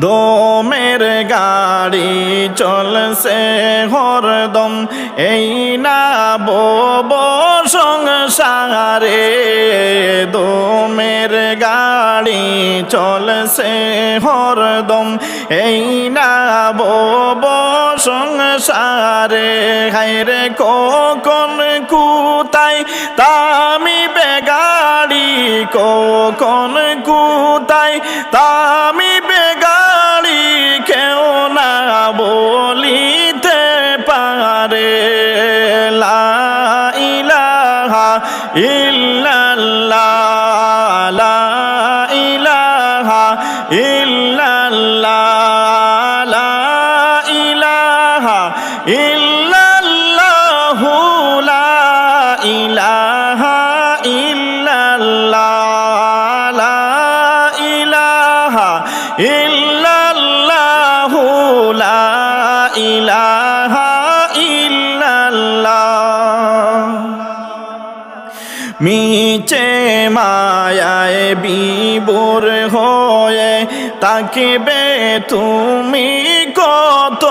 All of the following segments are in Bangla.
দোমের গাড়ি চলছে হরদম। এই না বব সংসারে দোমের গাড়ি চলছে হরদম। এই না বব সংসারে হাইরে কখন কুতাই তামি বেগাড়ি কখন কুতাই তামি ইলাহা মিচে মায়ায় বিবুর হয়ে তাকিবে তুমি কত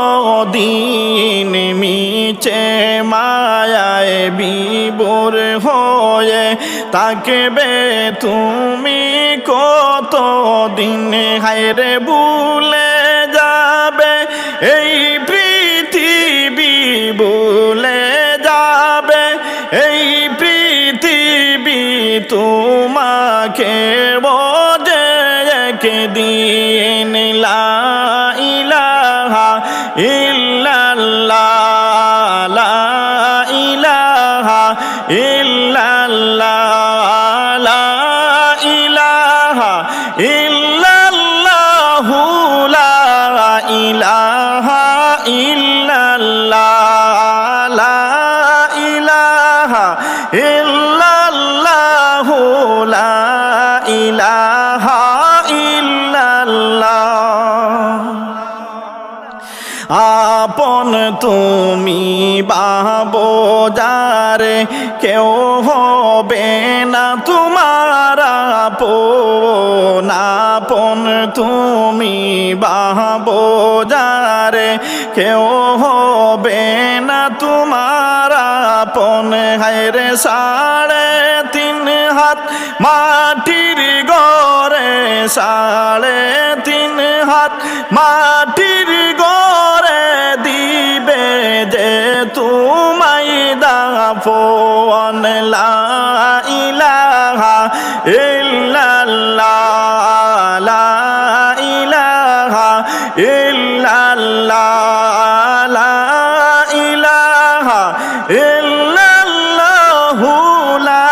দিন মিচে মায়ায় বিবুর হয়ে তাকিবে তুমি কত দিন হায়রে ভুলে Medina আপন তুমি বাবো যারে কেউ হবে না তোমার আপন আপন তুমি বাবো যারে কেউ হবে না তোমার আপন। হায়রে সাড়ে তিন হাত মাটির গড়ে, সাড়ে তিন হাত মাটির দাফন লা ইলাহা ইল্লাল্লাহ, লা ইলাহা ইল্লাল্লাহ, লা ইলাহা ইল্লাল্লাহু, লা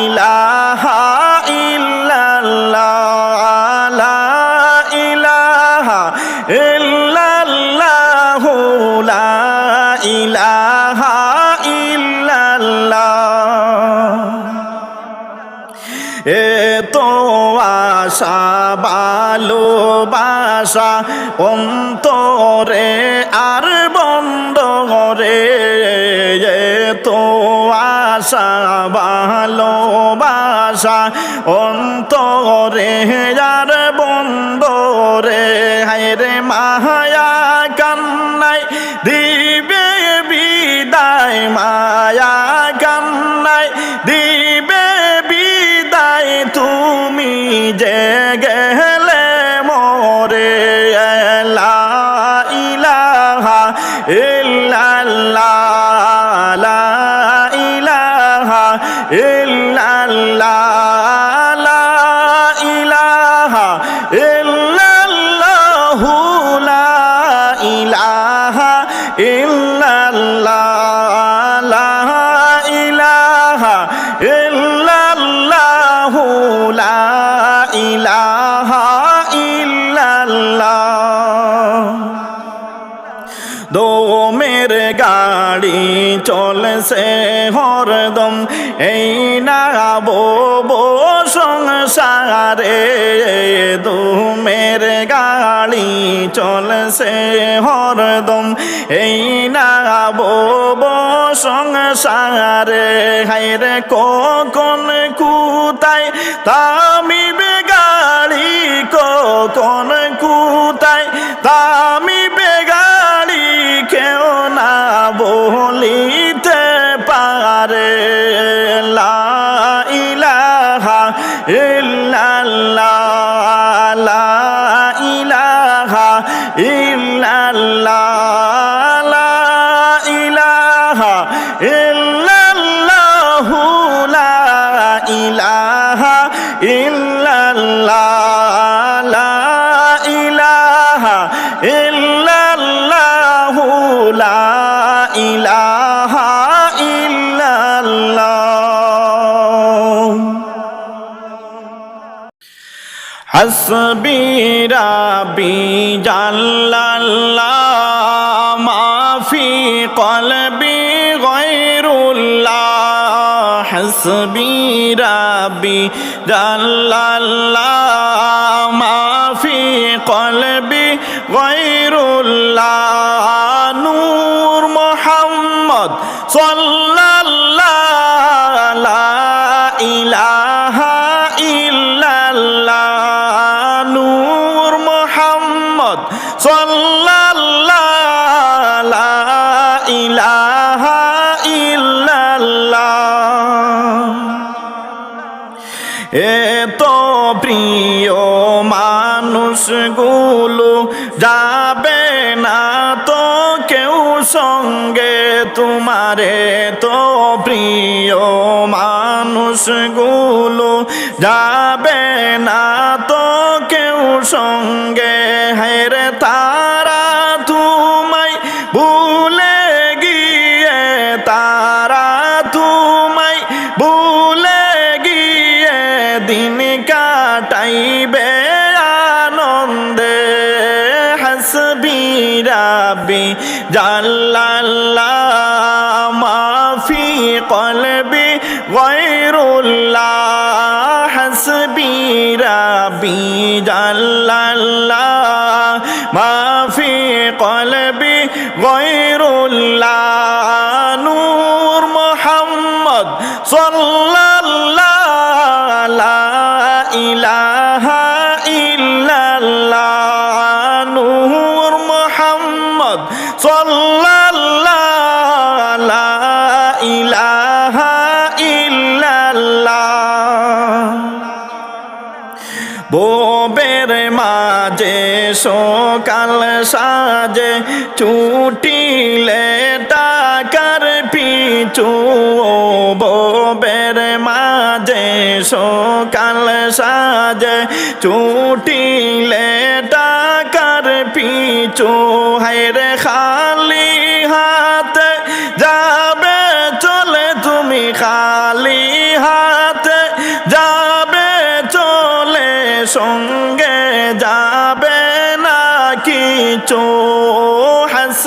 ইলাহা ইল্লাল্লাহ, লা ইলাহা ইল্লাল্লাহু, লা ইলাহা তো আশা, ভালোবাসা, অন্তরে আর বন্ধ রে এ তো আশা, ভালোবাসা, অন্তরে আর বন্ধ রে হায়রে চলছে হরদম, এই না বো সংসারে। দোমের গাড়ি চলছে হরদম, এই না বো হাইরে কখন কুতায় তামি ইলাহা ইল্লাল্লাহ লা ইলাহা ইল্লাল্লাহু লা ইলাহা ইল্লাল্লাহ। হাসবি রাব্বি জাল্লাল্লাহ। جل الله ما في قلبي غير الله. نور محمد صلى মানুষগুলো যাবে না তো কেউ সঙ্গে তোমারে তো প্রিয় মানুষগুলো যাবে না তো কেউ সঙ্গে। হেরে তারা তোমায় ভুলে গিয়ে, তারা তোমায় ভুলে গিয়ে দিন কাটাইবে। রাবি জাল্লাল্লাহ মাফি কলবি গৈরুল্লাহ হাসবি রাবি জাল্লাল্লাহ সকাল সাজে ছুটিলে টাকার পিছু ববের মাঝে। সকাল সাজে ছুটিলে টাকার পিছু হায়রে খালি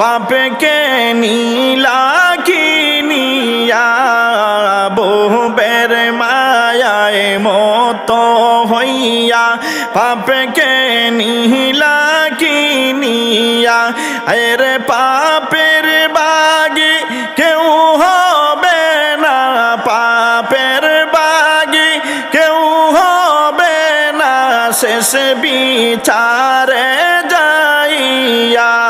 পাপকে নীলা কিনিয়া বোবের মায়ায় মত হইয়া পাপকে নীলা কিনিয়া এর পাপের বাগি কেউ হবে না, পাপের বাগি কেউ হবে না, শেষ বিচারে যাইয়া।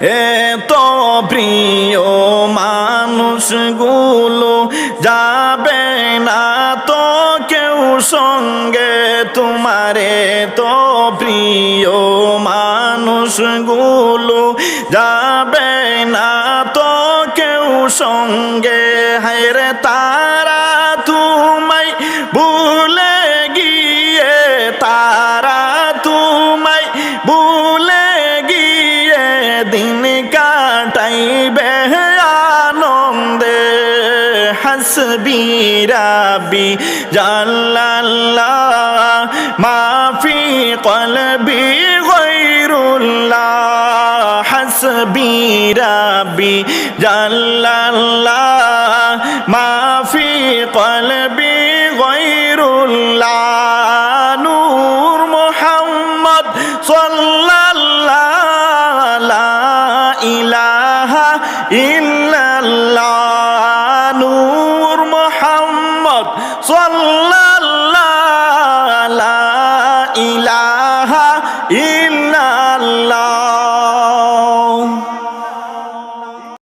এত প্রিয় মানুষগুলো যাবে না তো কেউ সঙ্গে তোমারে তো প্রিয় মানুষগুলো যাবে না তো কেউ সঙ্গে হায়রে তারা তসবি রাবি জাল্লাল্লাহ, মাফি কলবি গৈরুল্লাহ হাসবি রাবি জাল্লাল্লাহ, মাফি কলবি গৈরুল্লাহ নূর মোহাম্মদ সাল্লাল্লাহ